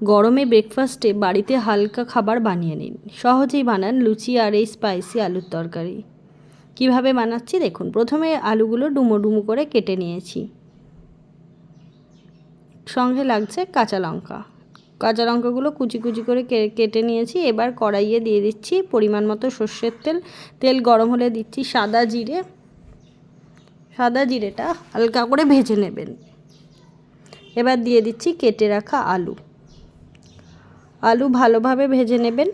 গরমে ব্রেকফাস্টে বাড়িতে হালকা খাবার বানিয়ে নিন। সহজেই বানান লুচি আর এই স্পাইসি আলুর তরকারি। কীভাবে বানাচ্ছি দেখুন, প্রথমে আলুগুলো ডুমো ডুমো করে কেটে নিয়েছি। সঙ্গে লাগছে কাঁচা লঙ্কা। কাঁচা লঙ্কাগুলো কুচি কুচি করে কেটে নিয়েছি। এবার কড়াইয়ে দিয়ে দিচ্ছি পরিমাণ মতো সর্ষের তেল। তেল গরম হলে দিচ্ছি সাদা জিরে। সাদা জিরেটা হালকা করে ভেজে নেবেন। এবার দিয়ে দিচ্ছি কেটে রাখা আলু। আলু ভালোভাবে ভেজে নেবেন।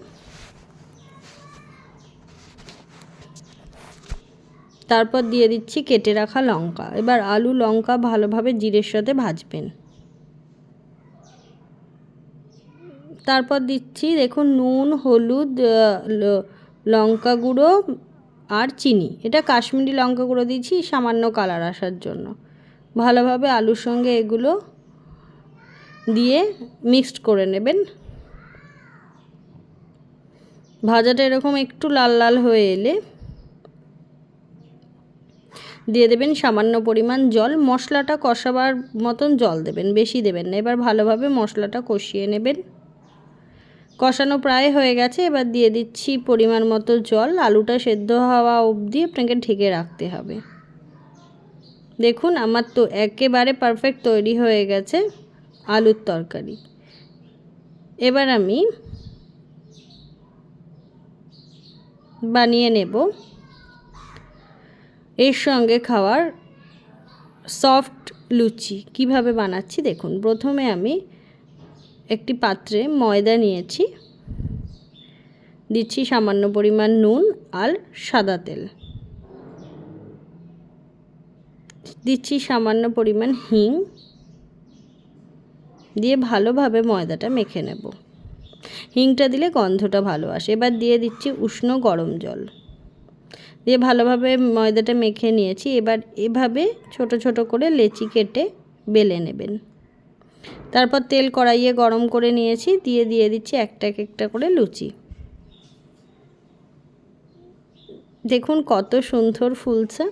তারপর দিয়ে দিচ্ছি কেটে রাখা লঙ্কা। এবার আলু, লঙ্কা ভালোভাবে জিরের সাথে ভাজবেন। তারপর দিচ্ছি, দেখুন, নুন, হলুদ লঙ্কা গুঁড়ো আর চিনি। এটা কাশ্মীরি লঙ্কা গুঁড়ো দিচ্ছি সামান্য কালার আসার জন্য। ভালোভাবে আলুর সঙ্গে এগুলো দিয়ে মিক্সড করে নেবেন। ভাজাটা এরকম একটু লাল লাল হয়ে এলে দিয়ে দেবেন সামান্য পরিমাণ জল। মশলাটা কষাবার মতন জল দেবেন, বেশি দেবেন না। এবার ভালোভাবে মশলাটা কষিয়ে নেবেন। কষানো প্রায় হয়ে গেছে। এবার দিয়ে দিচ্ছি পরিমাণ মতো জল। আলুটা সেদ্ধ হওয়া অবধি আপনাকে ঢেকে রাখতে হবে। দেখুন, আমার তো একেবারে পারফেক্ট তৈরি হয়ে গেছে আলুর তরকারি। এবার আমি বানিয়ে নেব। এর সঙ্গে খাওয়ার সফট লুচি। কীভাবে বানাচ্ছি দেখুন, প্রথমে আমি একটি পাত্রে ময়দা নিয়েছি। দিচ্ছি সামান্য পরিমাণ নুন আর সাদা তেল। দিচ্ছি সামান্য পরিমাণ হিং। দিয়ে ভালোভাবে ময়দাটা মেখে নেব। হিংটা দিলে গন্ধটা ভালো আসে। এবার দিয়ে দিচ্ছি উষ্ণ গরম জল। দিয়ে ভালোভাবে ময়দাটা মেখে নিয়েছি। এবার এভাবে ছোট ছোট করে লেচি কেটে বেলে নেবেন। তারপর তেল কড়াইয়ে গরম করে নিয়েছি। দিয়ে দিয়ে দিচ্ছি একটা এক একটা করে লুচি। দেখুন কত সুন্দর ফুলছে।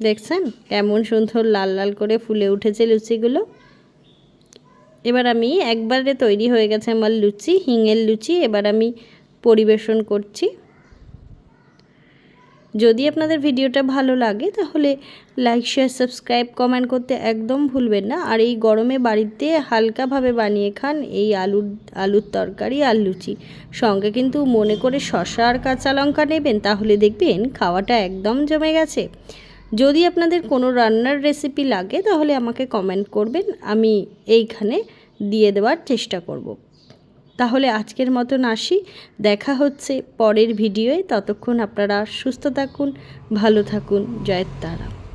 দেখছেন? কেমন সুন্দর লাল লাল করে ফুলে উঠেছে লুচিগুলো। এবার আমি একবারে তৈরি হয়ে গেছে আমার লুচি, হিঙের লুচি। এবার আমি পরিবেশন করছি। যদি আপনাদের ভিডিওটা ভালো লাগে, তাহলে লাইক শেয়ার সাবস্ক্রাইব কমেন্ট করতে একদম ভুলবেন না। আর এই গরমে বাড়িতে হালকাভাবে বানিয়ে খান এই আলুর আলুর তরকারি আর লুচি। সঙ্গে কিন্তু মনে করে শশা আর কাঁচা লঙ্কা নেবেন, তাহলে দেখবেন খাওয়াটা একদম জমে গেছে। যদি আপনাদের কোনো রান্নার রেসিপি লাগে, তাহলে আমাকে কমেন্ট করবেন। আমি এইখানে দিয়ে দেওয়ার চেষ্টা করব। তাহলে আজকের মতন আসি। দেখা হচ্ছে পরের ভিডিওয়ে ততক্ষণ আপনারা সুস্থ থাকুন, ভালো থাকুন। জয়ের তারা।